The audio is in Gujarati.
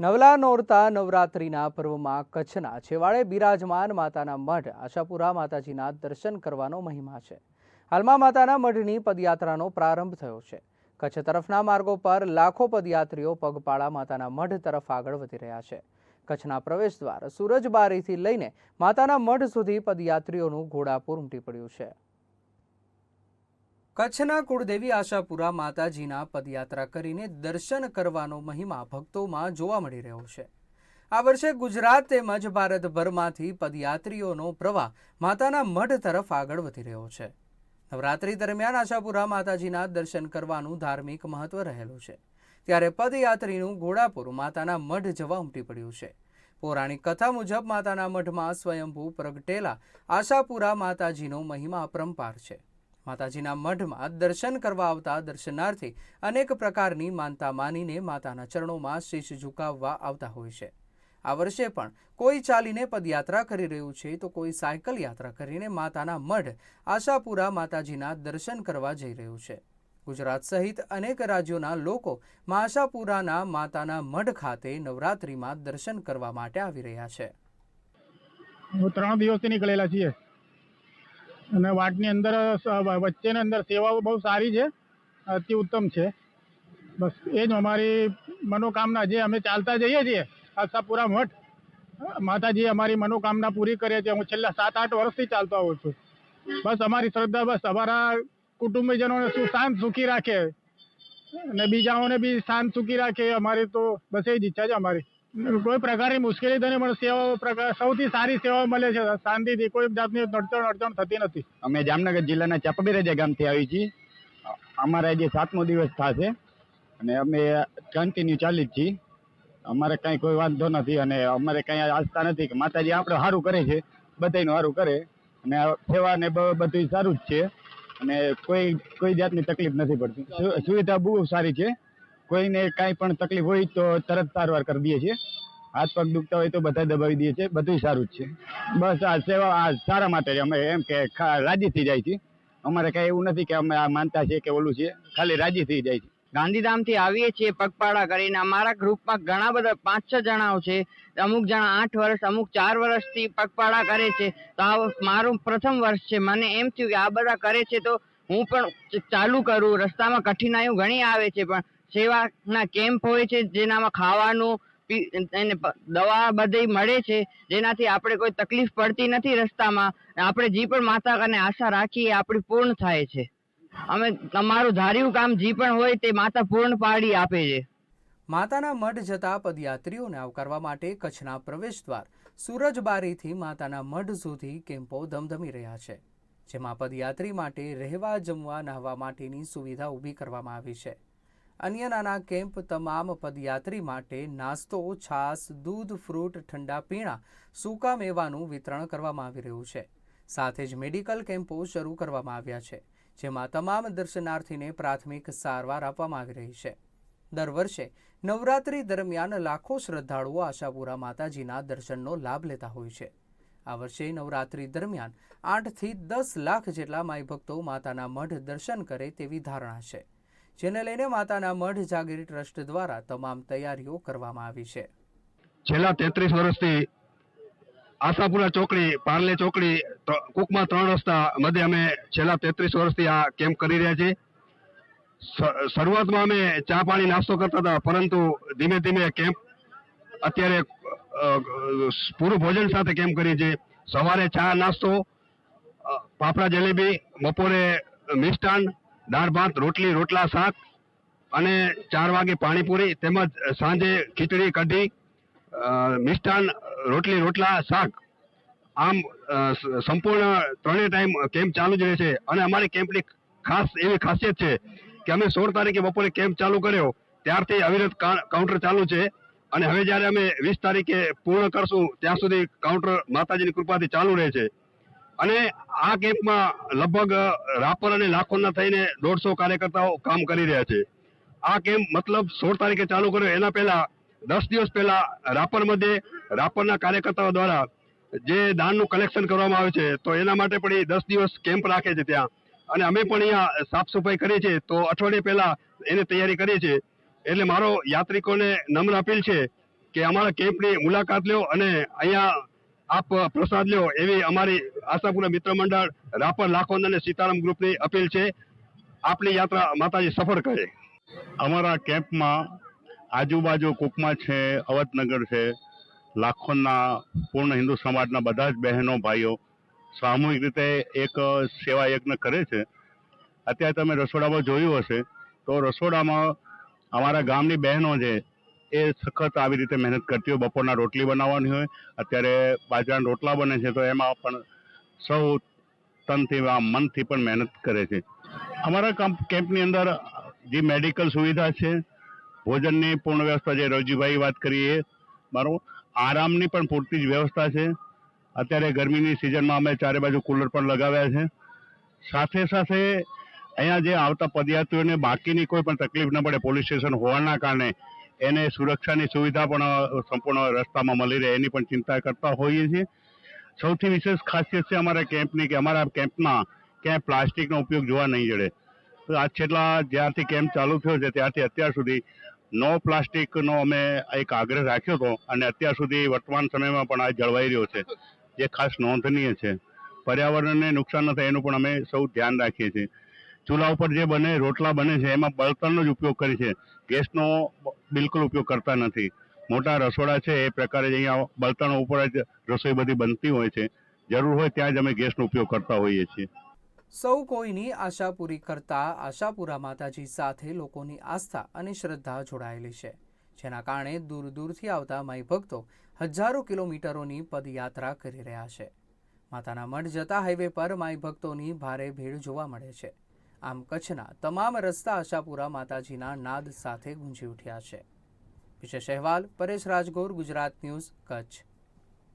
નવલા નોરતા નવરાત્રિના પર્વમાં કચ્છના છેવાડે બિરાજમાન માતાના મઢ આશાપુરા માતાજીના દર્શન કરવાનો મહિમા છે. હાલમાં માતાના મઢની પદયાત્રાનો પ્રારંભ થયો છે. કચ્છ તરફના માર્ગો પર લાખો પદયાત્રીઓ પગપાળા માતાના મઢ તરફ આગળ વધી રહ્યા છે. કચ્છના પ્રવેશ દ્વાર સુરજબારીથી લઈને માતાના મઢ સુધી પદયાત્રીઓનું ઘોડાપુર ઉમટી પડ્યું છે. કચ્છના કુળદેવી આશાપુરા માતાજીના પદયાત્રા કરીને દર્શન કરવાનો મહિમા ભક્તોમાં જોવા મળી રહ્યો છે. આ વર્ષે ગુજરાત તેમજ ભારતભરમાંથી પદયાત્રીઓનો પ્રવાહ માતાના મઢ તરફ આગળ વધી રહ્યો છે. નવરાત્રી દરમિયાન આશાપુરા માતાજીના દર્શન કરવાનું ધાર્મિક મહત્વ રહેલું છે. ત્યારે પદયાત્રીનું ઘોડાપુર માતાના મઢ જવા ઉમટી પડ્યું છે. પૌરાણિક કથા મુજબ માતાના મઢમાં સ્વયંભૂ પ્રગટેલા આશાપુરા માતાજીનો મહિમા અપરંપાર છે. માતાજીના મઢમાં દર્શન કરવા આવતા દર્શનાર્થી અનેક પ્રકારની માનતા માનીને માતાના ચરણોમાં શીશ ઝુકાવવા આવતા હોય છે. આ વર્ષે પણ કોઈ ચાલીને પદયાત્રા કરી રહ્યું છે તો કોઈ સાયકલ યાત્રા કરીને માતાના મઢ આશાપુરા માતાજીના દર્શન કરવા જઈ રહ્યું છે. ગુજરાત સહિત અનેક રાજ્યોના લોકો મા આશાપુરાના માતાના મઢ ખાતે નવરાત્રિમાં દર્શન કરવા માટે આવી રહ્યા છે. ત્રણ દિવસથી નીકળેલા છીએ. અને વાટની અંદર વચ્ચેની અંદર સેવાઓ બહુ સારી છે. અતિ ઉત્તમ છે. બસ એ જ અમારી મનોકામના જે અમે ચાલતા જઈએ છીએ, આશાપુરા મઠ, માતાજી અમારી મનોકામના પૂરી કરે છે. હું છેલ્લા સાત આઠ વર્ષથી ચાલતો આવું છું. બસ અમારી શ્રદ્ધા બસ અમારા કુટુંબીજનોને શું શાંત સુખી રાખે. અને બીજાઓને બી શાંત સુખી રાખે. અમારી તો બસ એ જ ઈચ્છા છે અમારી. કોઈ પ્રકારની મુશ્કેલી તો નહીં, પણ સેવાઓ પ્રકાર, સૌથી સારી સેવાઓ મળે છે. શાંતિથી, કોઈ જાતની અડચણ અડચણ થતી નથી. અમે જામનગર જિલ્લાના ચાપાબીરાજા ગામથી આવી છીએ. અમારા આજે સાતમો દિવસ થશે અને અમે કન્ટિન્યુ ચાલી જ છીએ. અમારે કાંઈ કોઈ વાંધો નથી અને અમારે કાંઈ આસ્થા નથી કે માતાજી આપણે સારું કરે છે બધાનું સારું કરે. અને સેવા ને બધું સારું જ છે. અને કોઈ કોઈ જાતની તકલીફ નથી પડતી. સુવિધા બહુ સારી છે. કોઈને કાંઈ પણ તકલીફ હોય તો તરત સારવાર કરી દઈએ છીએ. હાથ પગ દુખતા હોય તો બધા દબાવી દઈએ છીએ. બધું સારું જ છે. બસ આ સેવા, આ સારા માટે અમે એમ કે રાજી થઈ જાય છે અમારે કાંઈ એવું નથી કે અમે આ માનતા છે કે ઓલું છે. ખાલી રાજી થઈ જાય છે ગાંધીધામથી આવીએ છીએ, પગપાળા કરીને. અમારા ગ્રુપમાં ઘણા બધા પાંચ છ જણાઓ છે. અમુક જણા આઠ વર્ષ, અમુક ચાર વર્ષથી પગપાળા કરે છે. તો આ મારું પ્રથમ વર્ષ છે. મને એમ થયું કે આ બધા કરે છે તો હું પણ ચાલુ કરું. રસ્તામાં કઠિનાઈઓ ઘણી આવે છે પણ સેવાના કેમ્પ હોય છે, જેનામાં ખાવાનું એને દવા બધી મળે છે, જેનાથી આપણે કોઈ તકલીફ પડતી નથી રસ્તામાં. આપણે જે પણ માતા કને આશા રાખીએ આપણી પૂર્ણ થાય છે. અમે તમારું ધાર્યું કામ જે પણ હોય તે માતા પૂર્ણ પાડી આપે છે. માતાના મઢ જતા પદયાત્રીઓને આવકારવા માટે કચ્છના પ્રવેશ દ્વાર સુરજબારીથી માતાના મઢ સુધી કેમ્પો ધમધમી રહ્યા છે. જેમાં પદયાત્રી માટે રહેવા, જમવા, નાહવા માટેની સુવિધા ઊભી કરવામાં આવી છે. અન્ય નાના કેમ્પ તમામ પદયાત્રી માટે નાસ્તો છાસ દૂધ, ફ્રૂટ, ઠંડા પીણા, સૂકા મેવાનું વિતરણ કરવામાં આવી રહ્યું છે. સાથે જ મેડિકલ કેમ્પો શરૂ કરવામાં આવ્યા છે, જેમાં તમામ દર્શનાર્થીને પ્રાથમિક સારવાર આપવામાં આવી રહી છે. દર વર્ષે નવરાત્રી દરમિયાન લાખો શ્રદ્ધાળુઓ આશાપુરા માતાજીના દર્શનનો લાભ લેતા હોય છે. આ વર્ષે નવરાત્રી દરમિયાન આઠથી દસ લાખ જેટલા માઈ ભક્તો માતાના મઢ દર્શન કરે તેવી ધારણા છે. જેને લઈને માતાના મઢ જાગીર ટ્રસ્ટ દ્વારા તમામ તૈયારીઓ કરવામાં આવી છે. છેલ્લા તેત્રીસ વર્ષથી આશાપુરા ચોકડી, પાર્લે ચોકડી કુકમાં ત્રણ રસ્તા મધ્ય અમે છેલ્લા તેત્રીસ વર્ષથી આ કેમ્પ કરી રહ્યા છીએ. શરૂઆતમાં અમે ચા પાણી નાસ્તો કરતા હતા, પરંતુ ધીમે ધીમે કેમ્પ અત્યારે પૂરું ભોજન સાથે કેમ્પ કરીએ છીએ. સવારે ચા નાસ્તો પાપડા જલેબી, બપોરે મિષ્ટાન દાળ ભાત, રોટલી, રોટલા, શાક અને ચાર વાગે પાણીપુરી તેમજ સાંજે ખીચડી, કઢી મિષ્ટાન રોટલી, રોટલા, શાક. આમ સંપૂર્ણ ત્રણેય ટાઈમ કેમ્પ ચાલુ જ રહે છે. અને અમારી કેમ્પની ખાસ એવી ખાસિયત છે કે અમે સોળ તારીખે બપોરે કેમ્પ ચાલુ કર્યો. ત્યારથી અવિરત કાઉન્ટર ચાલુ છે. અને હવે જ્યારે અમે વીસ તારીખે પૂર્ણ કરશું, ત્યાં સુધી કાઉન્ટર માતાજીની કૃપાથી ચાલુ રહે છે. અને આ કેમ્પમાં લગભગ રાપર અને લાખોના થઈને દોઢસો કાર્યકર્તાઓ કામ કરી રહ્યા છે. આ કેમ્પ મતલબ સોળ તારીખે ચાલુ કર્યો. એના પહેલા દસ દિવસ પહેલા રાપર મધ્યે રાપરના કાર્યકર્તાઓ દ્વારા જે દાનનું કલેક્શન કરવામાં આવે છે, તો એના માટે પણ એ દસ દિવસ કેમ્પ રાખે છે ત્યાં. અને અમે પણ અહીંયા સાફ સફાઈ કરીએ છીએ, તો અઠવાડિયે પહેલા એની તૈયારી કરીએ છીએ. એટલે મારો યાત્રિકોને નમ્ર અપીલ છે કે અમારા કેમ્પની મુલાકાત લો અને અહીંયા આપ પ્રસાદ લ્યો એવી અમારી આશાપુરા મિત્ર મંડળ રાપર લાખોંદ અને સીતારામ ગ્રુપની અપીલ છે. આપની યાત્રા માતાજી સફળ કરે. અમારા કેમ્પમાં આજુબાજુ કુકમા છે, અવધનગર છે લાખોના પૂર્ણ હિન્દુ સમાજના બધા જ બહેનો, ભાઈઓ સામૂહિક રીતે એક સેવા યજ્ઞ કરે છે. અત્યારે તમે રસોડામાં જોયું હશે તો રસોડામાં અમારા ગામની બહેનો છે એ સખત આવી રીતે મહેનત કરતી હોય, બપોરના રોટલી બનાવવાની હોય, અત્યારે બાજરાના રોટલા બને છે, તો એમાં પણ સૌ તનથી મનથી પણ મહેનત કરે છે. અમારા કામ કેમ્પની અંદર જે મેડિકલ સુવિધા છે, ભોજનની પૂર્ણ વ્યવસ્થા જે રવજીભાઈ વાત કરીએ બરાબર, આરામની પણ પૂરતી જ વ્યવસ્થા છે. અત્યારે ગરમીની સિઝનમાં અમે ચારે બાજુ કુલર પણ લગાવ્યા છે. સાથે સાથે અહીંયા જે આવતા પદયાત્રીઓને બાકીની કોઈ પણ તકલીફ ન પડે, પોલીસ સ્ટેશન હોવાના કારણે એને સુરક્ષાની સુવિધા પણ સંપૂર્ણ રસ્તામાં મળી રહે, એની પણ ચિંતા કરતા હોઈએ છીએ. સૌથી વિશેષ ખાસિયત છે અમારા કેમ્પની કે અમારા કેમ્પમાં ક્યાંય પ્લાસ્ટિકનો ઉપયોગ જોવા નહીં જડે. તો આ છેલ્લા જ્યારથી કેમ્પ ચાલુ થયો છે, ત્યારથી અત્યાર સુધી નો પ્લાસ્ટિકનો અમે એક આગ્રહ રાખ્યો હતો અને અત્યાર સુધી વર્તમાન સમયમાં પણ આ જળવાઈ રહ્યો છે. જે ખાસ નોંધનીય છે. પર્યાવરણને નુકસાન ન થાય એનું પણ અમે સૌ ધ્યાન રાખીએ છીએ. ચૂલા ઉપર જે બને, રોટલા બને છે, એમાં બળતણનો જ ઉપયોગ કરે છે. ગેસનો બિલકુલ ઉપયોગ કરતા નથી. મોટા રસોડા છે, એ પ્રકારે જ અહીંયા બળતણ ઉપર જ રસોઈ બધી બનતી હોય છે. જરૂર હોય ત્યાં જ અમે ગેસનો ઉપયોગ કરતા હોઈએ છીએ. સૌ કોઈની આશા પૂરી કરતા આશાપુરા માતાજી સાથે લોકોની આસ્થા અને શ્રદ્ધા જોડાયેલી છે. જેના કારણે દૂર દૂરથી આવતા માઈ ભક્તો હજારો કિલોમીટરોની પદયાત્રા કરી રહ્યા છે. માતાના મઢ જતા હાઈવે પર માઈ ભક્તોની ભારે ભીડ જોવા મળે છે. આમ કચ્છના તમામ રસ્તા આશાપુરા માતાજીના નાદ સાથે ગુંજી ઉઠ્યા છે. વિશેષ અહેવાલ પરેશ રાજગોર, ગુજરાત ન્યૂઝ, કચ્છ.